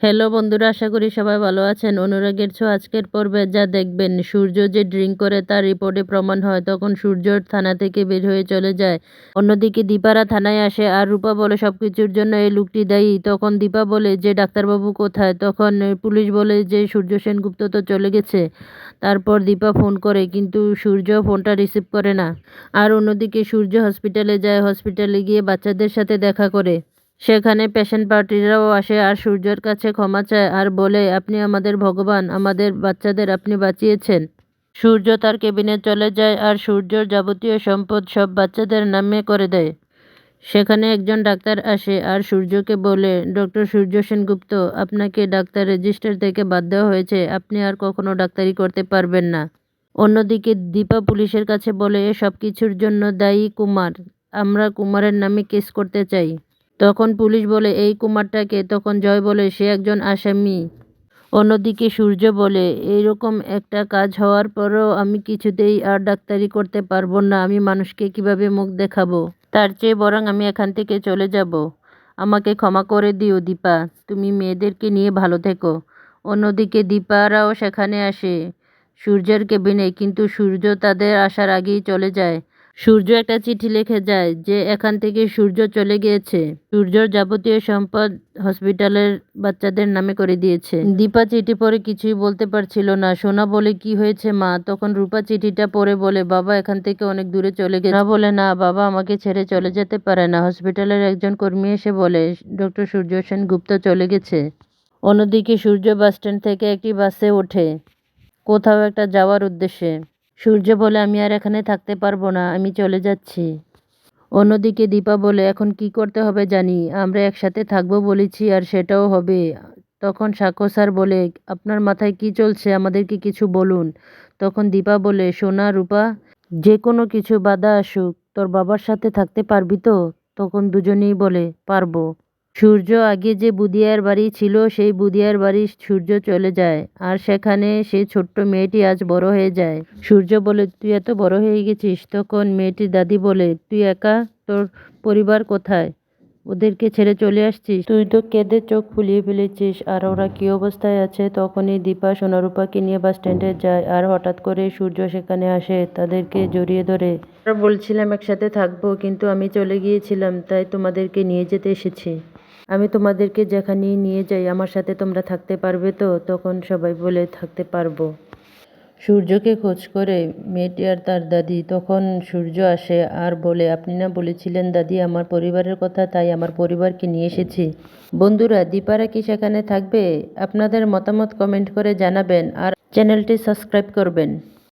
Hello বন্ধুরা, আশা করি সবাই ভালো আছেন। অনুরাগের ছো আজকের পর্বে যা দেখবেন, সূর্য যে ড্রিঙ্ক করে তার রিপোর্টে প্রমাণ হয়, তখন সূর্য থানা থেকে বের হয়ে চলে যায়। অন্যদিকে দীপারা থানায় আসে আর রূপা বলে সব কিছুর জন্য এই লোকটি দায়ী। তখন দীপা বলে, যে ডাক্তারবাবু কোথায়? তখন পুলিশ বলে যে, সূর্য সেনগুপ্ত তো চলে গেছে। তারপর দীপা ফোন করে, কিন্তু সূর্য ফোনটা রিসিভ করে না। আর অন্যদিকে সূর্য হসপিটালে যায়, হসপিটালে গিয়ে বাচ্চাদের সাথে দেখা করে। সেখানে পেশেন্ট পার্টিরাও আসে আর সূর্যর কাছে ক্ষমা চায় আর বলে, আপনি আমাদের ভগবান, আমাদের বাচ্চাদের আপনি বাঁচিয়েছেন। সূর্য তার কেবিনে চলে যায় আর সূর্যর যাবতীয় সম্পদ সব বাচ্চাদের নামে করে দেয়। সেখানে একজন ডাক্তার আসে আর সূর্যকে বলে, ডক্টর সূর্য সেনগুপ্ত, আপনাকে ডাক্তার রেজিস্টার থেকে বাদ দেওয়া হয়েছে। আপনি আর কখনো ডাক্তারি করতে পারবেন না। অন্যদিকে দীপা পুলিশের কাছে বলে সব কিছুর জন্য দায়ী কুমার। আমরা কুমারের নামে কেস করতে চাই। তখন পুলিশ বলে, এই কুমারটাকে? তখন জয় বলে, সে একজন আসামি। অন্যদিকে সূর্য বলে, এইরকম একটা কাজ হওয়ার পরও আমি কিছুতেই আর ডাক্তারি করতে পারব না। আমি মানুষকে কীভাবে মুখ দেখাবো? তার চেয়ে বরং আমি এখান থেকে চলে যাব। আমাকে ক্ষমা করে দিও দীপা। তুমি মেয়েদেরকে নিয়ে ভালো থেকো। অন্যদিকে দীপারাও সেখানে আসে, সূর্যের কেবিনে। কিন্তু সূর্য তাদের আসার আগেই চলে যায়। সূর্য একটা চিঠি লিখে যায় যে এখান থেকে সূর্য চলে গিয়েছে। সূর্যর যাবতীয় সম্পদ হসপিটালের বাচ্চাদের নামে করে দিয়েছে। দীপা চিঠি পরে কিছুই বলতে পারছিল না। সোনা বলে, কি হয়েছে মা? তখন রূপা চিঠিটা পরে বলে, বাবা এখান থেকে অনেক দূরে চলে গেছে। না বলে, না, বাবা আমাকে ছেড়ে চলে যেতে পারে না। হসপিটালের একজন কর্মী এসে বলে, ডক্টর সূর্য সেন গুপ্ত চলে গেছে। অন্যদিকে সূর্য বাসস্ট্যান্ড থেকে একটি বাসে ওঠে। কোথাও একটা যাওয়ার উদ্দেশ্যে। সূর্য বলে, আমি আর এখানে থাকতে পারব না, আমি চলে যাচ্ছি। অন্যদিকে দীপা বলে, এখন কি করতে হবে জানি, আমরা একসাথে থাকব বলেছি আর সেটাও হবে। তখন সাক্ষ্য স্যার বলে, আপনার মাথায় কি চলছে, আমাদেরকে কিছু বলুন। তখন দীপা বলে, সোনা, রূপা, যে কোনো কিছু বাধা আসুক, তোর বাবার সাথে থাকতে পারবি তো? তখন দুজনেই বলে, পারব। সূর্য আগে যে বুদিয়ার বাড়ি ছিল, সেই বুদিয়ার বাড়ি সূর্য চলে যায়, আর সেখানে সেই ছোট্ট মেয়েটি আজ বড় হয়ে যায়। সূর্য বলে, তুই এত বড় হয়ে গেছিস, তখন মেয়েটির দাদি বলে, তুই একা, তোর পরিবার কোথায়? ওদেরকে ছেড়ে চলে আসছিস? তুই তো কেঁদে চোখ ফুলিয়ে ফেলেছিস, আর ওরা কী অবস্থায় আছে? তখনই দীপা সোনারূপাকে নিয়ে বাস স্ট্যান্ডে যায়, আর হঠাৎ করে সূর্য সেখানে আসে, তাদেরকে জড়িয়ে ধরে। বলছিলাম একসাথে থাকব, কিন্তু আমি চলে গিয়েছিলাম, তাই তোমাদেরকে নিয়ে যেতে এসেছি। আমি তোমাদেরকে যেখানেই নিয়ে যাই, আমার সাথে তোমরা থাকতে পারবে তো? তখন সবাই বলে, থাকতে পারব। সূর্যকে খোঁজ করে মেয়েটি আর তার দাদি, তখন সূর্য আসে আর বলে, আপনি না বলেছিলেন দাদি, আমার পরিবারের কথা, তাই আমার পরিবারকে নিয়ে এসেছি। বন্ধুরা, দীপারা কি সেখানে থাকবে? আপনাদের মতামত কমেন্ট করে জানাবেন আর চ্যানেলটি সাবস্ক্রাইব করবেন।